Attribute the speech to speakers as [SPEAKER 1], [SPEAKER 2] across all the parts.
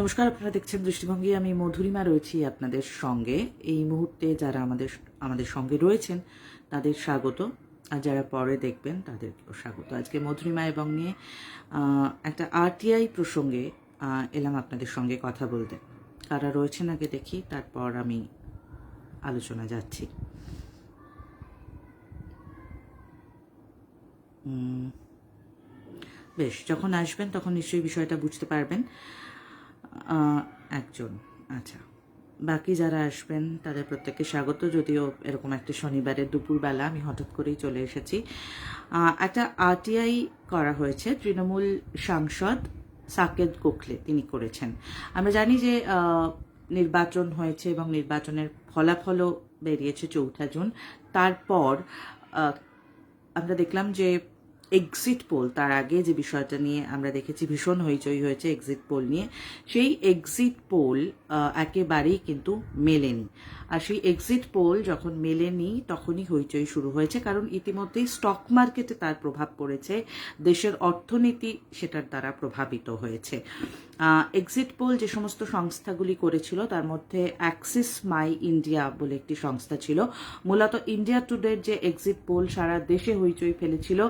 [SPEAKER 1] নমস্কার, আপনারা দেখছেন দৃষ্টিভঙ্গি। আমি মধুরিমা রয়েছি আপনাদের সঙ্গে। এই মুহূর্তে যারা আমাদের আমাদের সঙ্গে রয়েছেন, তাদের স্বাগত। আর যারা পরে দেখবেন, তাদেরকেও স্বাগত। আজকে মধুরিমা এবং নিয়ে একটা আরটিআই প্রসঙ্গে এলাম আপনাদের সঙ্গে কথা বলতে। কারা রয়েছেন আগে দেখি, তারপর আমি আলোচনা যাচ্ছি। বেশ, যখন আসবেন তখন নিশ্চয়ই বিষয়টা বুঝতে পারবেন। একজন। আচ্ছা। বাকি যারা আসবেন, তাদের প্রত্যেককে স্বাগত। যদিও এরকম একটা শনিবারের দুপুরবেলা আমি হঠাৎ করেই চলে এসেছি। একটা আরটিআই করা হয়েছে, তৃণমূল সাংসদ সাকেত গোখলে তিনি করেছেন। আমরা জানি যে নির্বাচন হয়েছে এবং নির্বাচনের ফলাফলও বেরিয়েছে চৌঠা জুন। তারপর আমরা দেখলাম যে এক্সিট পোল তার আগে যে বিষয়টা নিয়ে আমরা দেখেছি, ভীষণ হইচই হয়েছে এক্সিট পোল নিয়ে, সেই এক্সিট পোল একেবারেই কিন্তু মেলেনি। আর সেই এক্সিট পোল যখন মেলেনি, তখনই হইচই শুরু হয়েছে, কারণ ইতিমধ্যেই স্টক মার্কেটে তার প্রভাব পড়েছে, দেশের অর্থনীতি সেটার দ্বারা প্রভাবিত হয়েছে। এক্সিট পোল যে সমস্ত সংস্থাগুলি করেছিল, তার মধ্যে অ্যাক্সিস মাই ইন্ডিয়া বলে একটি সংস্থা ছিল। মূলত ইন্ডিয়া টুডের যে এক্সিট পোল সারা দেশে হইচই ফেলেছিল।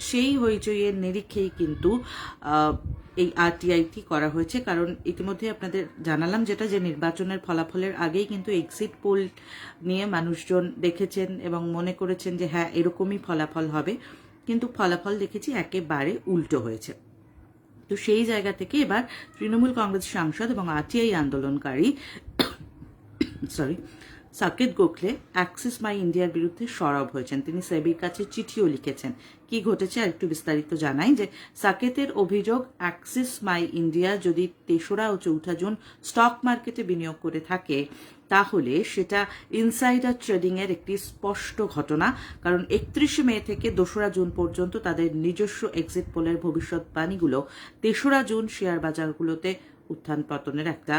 [SPEAKER 1] সেই হইচইয়ের নিরিখেই কিন্তু এই আরটিআইটি করা হয়েছে। কারণ ইতিমধ্যে আপনাদের জানালাম যেটা যে নির্বাচনের ফলাফলের আগেই কিন্তু এক্সিট পোল নিয়ে মানুষজন দেখেছেন এবং মনে করেছেন যে হ্যাঁ এরকমই ফলাফল হবে। কিন্তু ফলাফল দেখেছি একেবারে উল্টো হয়েছে। তো সেই জায়গা থেকে এবার তৃণমূল কংগ্রেস সাংসদ এবং আরটিআই আন্দোলনকারী sorry Saket Gokhale Axis My ইন্ডিয়ার বিরুদ্ধে সরব হয়েছেন। তিনি সেবির কাছে চিঠিও লিখেছেন। কি ঘটেছে আর একটু বিস্তারিত জানাই যে সাকেতের অভিযোগ, অ্যাক্সিস মাই ইন্ডিয়া যদি তেসরা ও চৌঠা জুন স্টক মার্কেটে বিনিয়োগ করে থাকে, তাহলে সেটা ইনসাইডার ট্রেডিং এর একটি স্পষ্ট ঘটনা, কারণ একত্রিশে মে থেকে দোসরা জুন পর্যন্ত তাদের নিজস্ব এক্সিট পোলের ভবিষ্যৎবাণীগুলো তেসরা জুন শেয়ার বাজারগুলোতে উত্থান পতনের একটা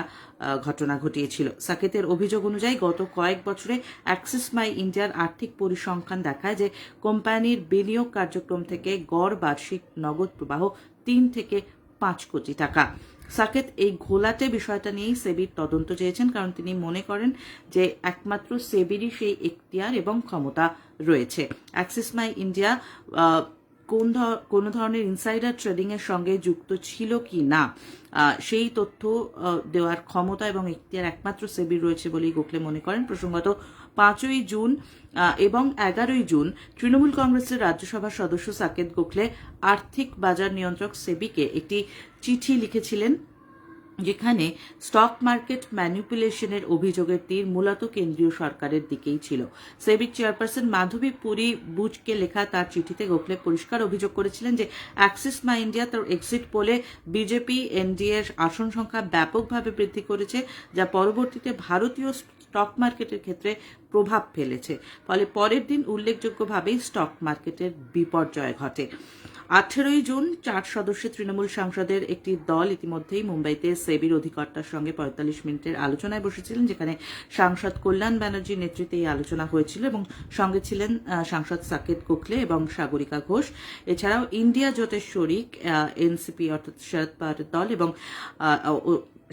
[SPEAKER 1] ঘটনা ঘটিয়েছিল। সাকেতের অভিযোগ অনুযায়ী গত কয়েক বছরে অ্যাক্সিস মাই ইন্ডিয়ার আর্থিক পরিসংখ্যান দেখায় যে কোম্পানির বিনিয়োগ কার্যক্রম থেকে গড় বার্ষিক নগদ প্রবাহ তিন থেকে পাঁচ কোটি টাকা। সাকেত এই ঘোলাটে বিষয়টা নিয়েই সেবির তদন্ত চেয়েছেন, কারণ তিনি মনে করেন যে একমাত্র সেবিরই সেই এখতিয়ার এবং ক্ষমতা রয়েছে। অ্যাক্সিস মাই ইন্ডিয়া কোন কোন ধরনের ইনসাইডার ট্রেডিং এর সঙ্গে যুক্ত ছিল কি না? সেই তথ্য দেওয়ার ক্ষমতা এবং এখতিয়ার একমাত্র সেবির রয়েছে বলেই গোখলে মনে করেন। প্রসঙ্গত, পাঁচই জুন এবং এগারোই জুন তৃণমূল কংগ্রেসের রাজ্যসভার সদস্য সাকেত গোখলে আর্থিক বাজার নিয়ন্ত্রক সেবিকে একটি চিঠি লিখেছিলেন। যেখানে স্টক মার্কেট ম্যানিপুলেশনের অভিযোগের তীর মূলত কেন্দ্রীয় সরকারের দিকেই ছিল। সেবির চেয়ারপারসন মাধবী পুরী বুজকে লেখা তার চিঠিতে গোখলে পরিষ্কার অভিযোগ করেছিলেন যে অ্যাক্সিস মাই ইন্ডিয়া তার এক্সিট পোলে বিজেপি এনডিএর আসন সংখ্যা ব্যাপকভাবে বৃদ্ধি করেছে, যা পরবর্তীতে ভারতীয় স্টক মার্কেটের ক্ষেত্রে প্রভাব ফেলেছে। ফলে পরের দিন উল্লেখযোগ্যভাবেই স্টক মার্কেটের বিপর্যয় ঘটে। আঠেরোই জুন চার সদস্যের তৃণমূল সাংসদের একটি দল ইতিমধ্যেই মুম্বাইতে সেবির অধিকর্তার সঙ্গে পঁয়তাল্লিশ মিনিটের আলোচনায় বসেছিলেন, যেখানে সাংসদ কল্যাণ ব্যানার্জির নেতৃত্বে এই আলোচনা হয়েছিল এবং সঙ্গে ছিলেন সাংসদ সাকেত গোখলে এবং সাগরিকা ঘোষ। এছাড়াও ইন্ডিয়া জোটের শরিক এনসিপি অর্থাৎ শরদ পাওয়ারের দল এবং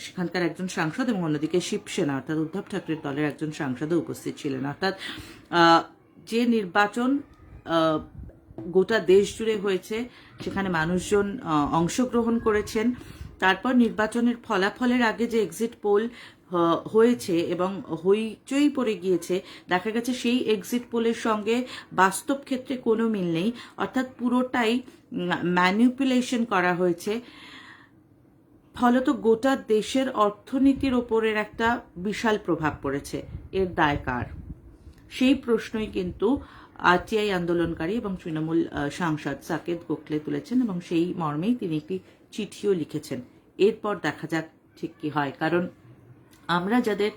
[SPEAKER 1] সেখানকার একজন সাংসদ এবং অন্যদিকে শিবসেনা অর্থাৎ উদ্ধব ঠাকরের দলের একজন সাংসদও উপস্থিত ছিলেন। অর্থাৎ যে নির্বাচন গোটা দেশ জুড়ে হয়েছে, সেখানে মানুষজন অংশগ্রহণ করেছেন। তারপর নির্বাচনের ফলাফলের আগে যে এক্সিট পোল হয়েছে এবং হইচই পড়ে গিয়েছে, দেখা গেছে সেই এক্সিট পোলের সঙ্গে বাস্তব ক্ষেত্রে কোনো মিল নেই। অর্থাৎ পুরোটাই ম্যানিপুলেশন করা হয়েছে। ফলত গোটা দেশের অর্থনীতির ওপরের একটা বিশাল প্রভাব পড়েছে। এর দায় কার? সেই প্রশ্নই কিন্তু আরটিআই আন্দোলনকারী এবং তৃণমূল সাংসদ সাকেত গোখলে তুলেছেন এবং সেই মর্মেই তিনি একটি চিঠিও লিখেছেন। এরপর দেখা যাক ঠিক কি হয়। কারণ আমরা যাদের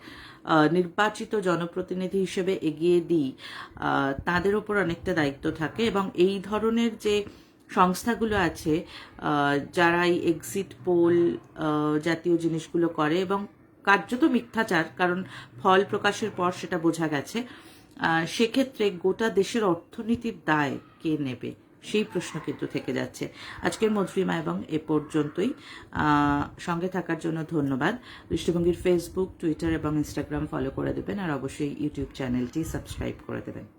[SPEAKER 1] নির্বাচিত জনপ্রতিনিধি হিসেবে এগিয়ে দিই তাদের ওপর অনেকটা দায়িত্ব থাকে এবং এই ধরনের যে সংস্থাগুলো আছে যারা এই এক্সিট পোল জাতীয় জিনিসগুলো করে এবং কার্যত মিথ্যাচার, কারণ ফল প্রকাশের পর সেটা বোঝা গেছে সেক্ষেত্রে গোটা দেশের অর্থনীতির দায় কে নেবে? সেই প্রশ্ন কিন্তু থেকে যাচ্ছে। আজকের মধুরিমা এবং এ পর্যন্তই। সঙ্গে থাকার জন্য ধন্যবাদ। দৃষ্টিভঙ্গির ফেসবুক টুইটার এবং ইনস্টাগ্রাম ফলো করে দেবেন আর অবশ্যই ইউটিউব চ্যানেলটি সাবস্ক্রাইব করে দেবেন।